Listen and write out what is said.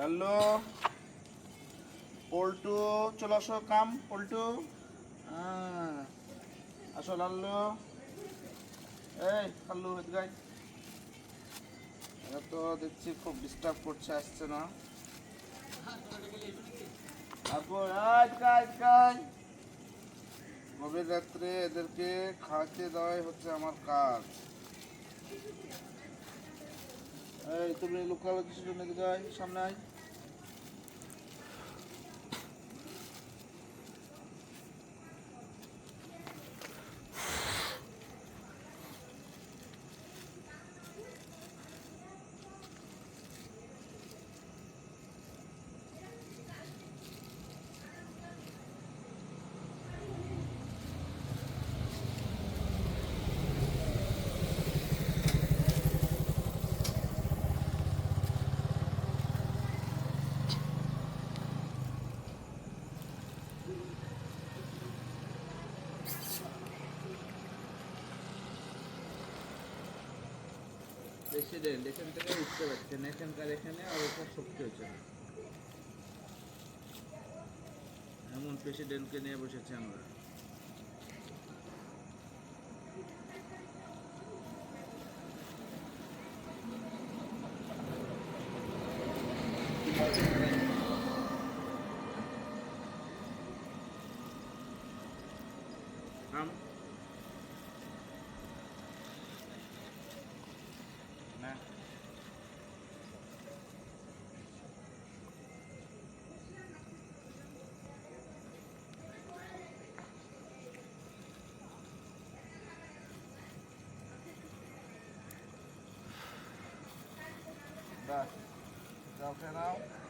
লাল্লু পল্টু চলে আসো কাম পল্টু। আহ, আসো লাল্লু এই কাল্লু গাই এরা তো দেখছি খুব ডিস্টার্ব করছে আসছে না। তারপর গভীর রাত্রে এদেরকে খাওয়াতে দেওয়াই হচ্ছে আমার কাজ। এই তুমি লোকাল কিছু জন্য যাই সামনে আয়। প্রেসিডেন্ট এখান থেকে উঠতে পারছেন এখানকার এখানে ওটা শক্তি হচ্ছে না। এমন প্রেসিডেন্টকে নিয়ে বসেছি আমরা। আম Tá. Tá da, da final.